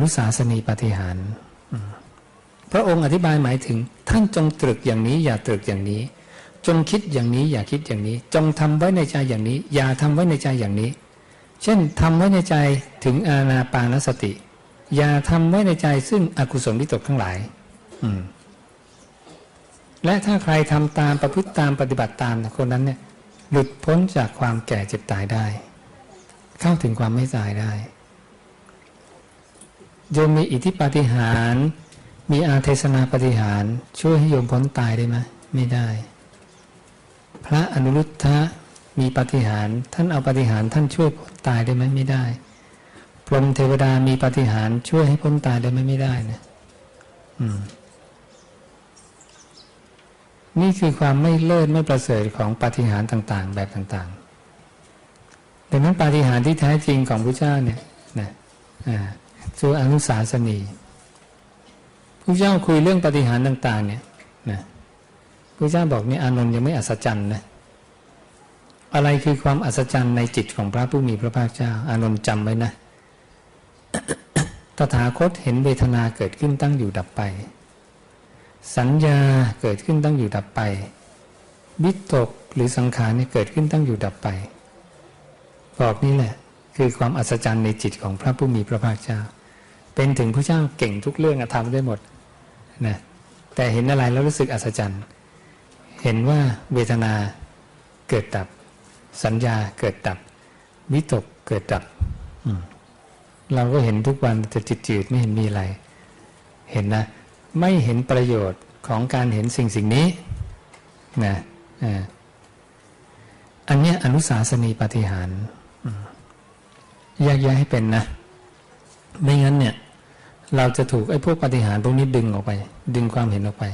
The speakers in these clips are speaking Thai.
นุสาสนีปฏิหารพระองค์อธิบายหมายถึง ท่านจงตรึกอย่างนี้ อย่าตรึกอย่างนี้ จงคิดอย่างนี้ อย่าคิดอย่างนี้ จงทำไว้ในใจอย่างนี้ อย่าทำไว้ในใจอย่างนี้ เช่นทำไว้ในใจถึงอาณาปานสติ อย่าทำไว้ในใจซึ่งอกุศลวิตกทั้งหลาย อืมและถ้าใครทำตามประพฤติตามปฏิบัติตามคนนั้นเนี่ยหลุดพ้นจากความแก่เจ็บตายได้ เข้าถึงความไม่ตายได้ โยมมีอิทธิปาฏิหาร มีอาเทศนาปฏิหาร ช่วยให้โยมพ้นตายได้ไหมไม่ได้ พระอนุรุทธะมีปฏิหาร ท่านเอาปฏิหารท่านช่วยพ้นตายได้ไหมไม่ได้ พรหมเทวดามีปฏิหารช่วยให้พ้นตายได้ไหมไม่ได้นะอืมนี่คือความไม่เลิศไม่ประเสริฐของปฏิหารต่าง ๆ แบบต่างๆดังนั้นปฏิหารที่แท้จริงของพระเจ้าเนี่ยนะอ่า คืออนุสาสนีพระเจ้าคุยเรื่องปฏิหารต่าง ๆ เนี่ยนะพระเจ้าบอกนี่อานนท์ยังไม่อัศจรรย์นะอะไรคือความอัศจรรย์ในจิตของพระผู้มีพระภาคเจ้า อานนท์จำไว้นะตถาคตเห็นเวทนาเกิดขึ้นตั้งอยู่ดับไป สัญญาเกิดขึ้นตั้งอยู่ดับไปวิตกหรือสังขารเนี่ยเกิดขึ้นตั้งอยู่ดับไปบอกนี่แหละ คือความอัศจรรย์ในจิตของพระผู้มีพระภาคเจ้า เป็นถึงพระเจ้าเก่งทุกเรื่องทำได้หมดนะแต่เห็นอะไรแล้วรู้สึกอัศจรรย์ เห็นว่าเวทนาเกิดดับ สัญญาเกิดดับ วิตกเกิดดับเราก็เห็นทุกวันแต่จิตจืดไม่เห็นมีอะไร เห็นนะ ไม่เห็นประโยชน์ของการเห็นสิ่งสิ่งนี้นะอันนี้อนุสาสนีปฏิหารแยกแยะให้เป็นนะ ไม่งั้นเนี่ย เราจะถูกไอ้พวกปฏิหารพวกนี้ดึงออกไป ดึงความเห็นออกไป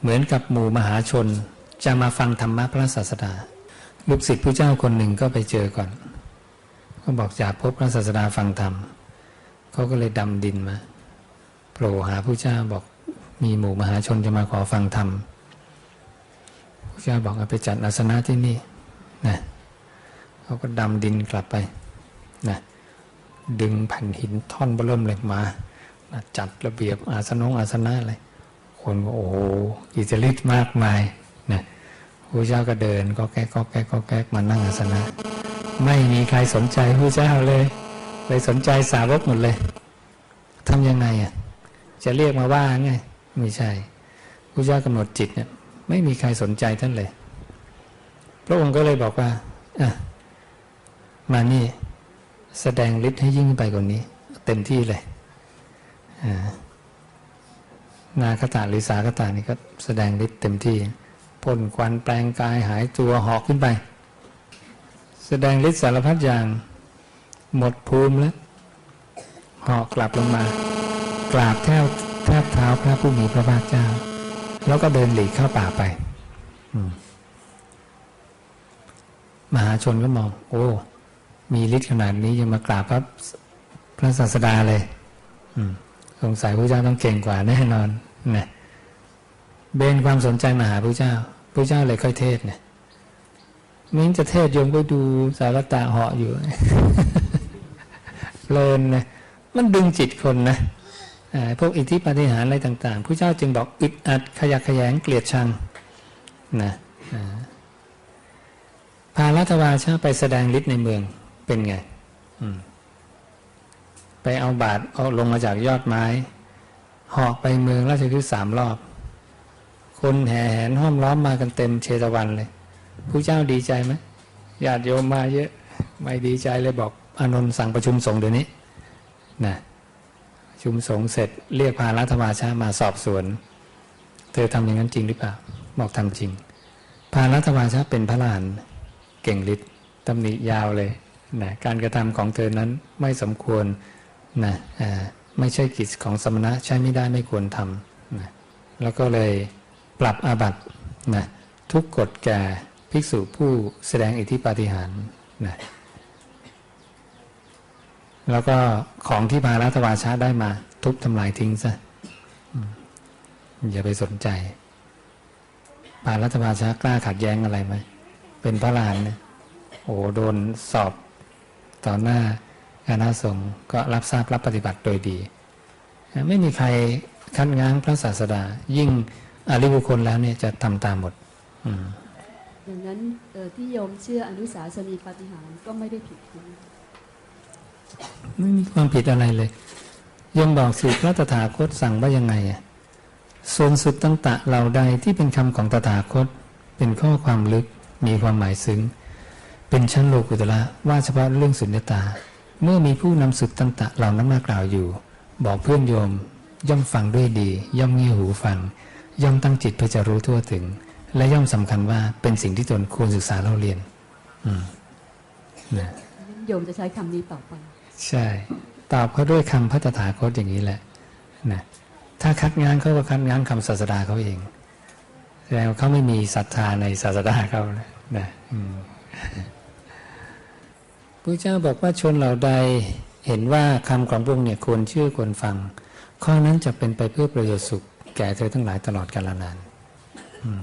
เหมือนกับหมู่มหาชนจะมาฟังธรรมะพระศาสดาลูกศิษย์ผู้เจ้าคนหนึ่งก็ไปเจอก่อน ก็บอกจากพบพระศาสดาฟังธรรมเขาก็เลยดำดินมาโผล่หาผู้เจ้าบอกมีหมู่มหาชนจะมาขอฟังธรรมผู้เจ้าบอกเอาไปจัดอาสนะที่นี่นะเขาก็ดำดินกลับไปนะ ดึงแผ่นหินท่อนเบิ่มเลยมา จัดระเบียบอาสนงอาสนะอะไรคนก็โอ้โหอิจริตมากมายนะพระเจ้าก็เดินก็แก้ก็แก้ก็แก้มานั่งอาสนะ ไม่มีใครสนใจพระเจ้าเลยไปสนใจสาวกหมดเลยทำยังไงอะจะเรียกมาว่าไงไม่ใช่พระเจ้ากำหนดจิตเนี่ยไม่มีใครสนใจท่านเลย พระองค์ก็เลยบอกว่าอะมานี่ แสดงฤทธิ์ให้ยิ่งไปกว่านี้ เต็มที่เลยนาคตาหรือสาคตานี่ก็แสดงฤทธิ์เต็มที่พ่นควันแปลงกายหายตัวหอกขึ้นไป แสดงฤทธิ์สารพัดอย่างหมดภูมิแล้วหอกกลับลงมา กราบแทบแทบเท้าพระผู้มีพระภาคเจ้า แล้วก็เดินหลีกเข้าป่าไปมหาชนก็มอง โอ้ มีฤทธิ์ขนาดนี้ยังมากราบพระพระศาสดาเลย อืมสงสัยพระเจ้าต้องเก่งกว่าแน่นอนนะเบนความสนใจมาหาพระเจ้าพระเจ้าเลยค่อยเทศเนี่ยมิ้งจะเทศโยมก็ดูสารตาเหาะอยู่เพลินนะมันดึงจิตคนนะพวกอิทธิปฏิหารอะไรต่างๆพระเจ้าจึงบอกอึดอัดขยักขยงเกลียดชังนะพาลัทวาชาไปแสดงฤทธิ์ในเมือง เป็นไงไปเอาบาทเอาลงมาจากยอดไม้หอกไปเมืองราชคฤห์สามรอบ คนแห่แหนห้อมล้อมมากันเต็มเชตวันเลยผู้เจ้าดีใจไหมญาติโยมมาเยอะ ไม่ดีใจเลยบอกอานนท์สั่งประชุมสงฆ์เดี๋ยวนี้นะชุมสงฆ์เสร็จเรียกพารัฐวาชามาสอบสวน เธอทำอย่างนั้นจริงหรือเปล่าบอกทำจริง พารัฐวาชาเป็นพระลานเก่งฤทธิ์ตำหนิยาวเลย นะการกระทำของเธอนั้นไม่สมควรนะไม่ใช่กิจของสมณะใช้ไม่ได้ไม่ควรทำนะแล้วก็เลยปรับอาบัตินะทุกกฎแก่ภิกษุผู้แสดงอิทธิปาฏิหาริย์นะแล้วก็ของที่พารัตวาชาได้มาทุบทำลายทิ้งซะอย่าไปสนใจพารัตวาชากล้าขัดแย้งอะไรไหมเป็นพระลานเนี่ยโอ้โดนสอบ ต่อหน้าคณะสงฆ์ก็รับทราบรับปฏิบัติโดยดี ไม่มีใครคัดง้างพระศาสดา ยิ่งอริบุคคลแล้วเนี่ยจะทำตามหมดอืมอย่างนั้นเอ่อที่โยมเชื่ออนุสาสนีปาฏิหารย์ก็ไม่ได้ผิดนะไม่มีความผิดอะไรเลยยังบอกสิพระตถาคตสั่งว่ายังไงอะส่วนสุดตั้งตะเหล่าใดที่เป็นคำของตถาคต เป็นข้อความลึกมีความหมายซึ้ง เป็นชั้นโลกุตละว่าเฉพาะเรื่องสุญญตา เมื่อมีผู้นำสุดตันตะเหล่านั้นมากล่าวอยู่ บอกเพื่อนโยม ย่อมฟังด้วยดี ย่อมเงี่ยหูฟัง ย่อมตั้งจิตเพื่อจะรู้ทั่วถึง และย่อมสำคัญว่าเป็นสิ่งที่ตนควรศึกษาเราเรียน อืมนะโยมจะใช้คำนี้ต่อไป ใช่ ตอบเขาด้วยคำพระตถาคตอย่างนี้แหละนะถ้าคัดง้างเขาก็คัดง้างคำศาสดาเขาเองแสดงว่าเขาไม่มีศรัทธาในศาสดาเขานะนะอืม พระเจ้าบอกว่าชนเหล่าใดเห็นว่าคำของพระองค์เนี่ยควรเชื่อควรฟัง ข้อนั้นจะเป็นไปเพื่อประโยชน์สุขแก่เธอทั้งหลายตลอดกาลนาน อืม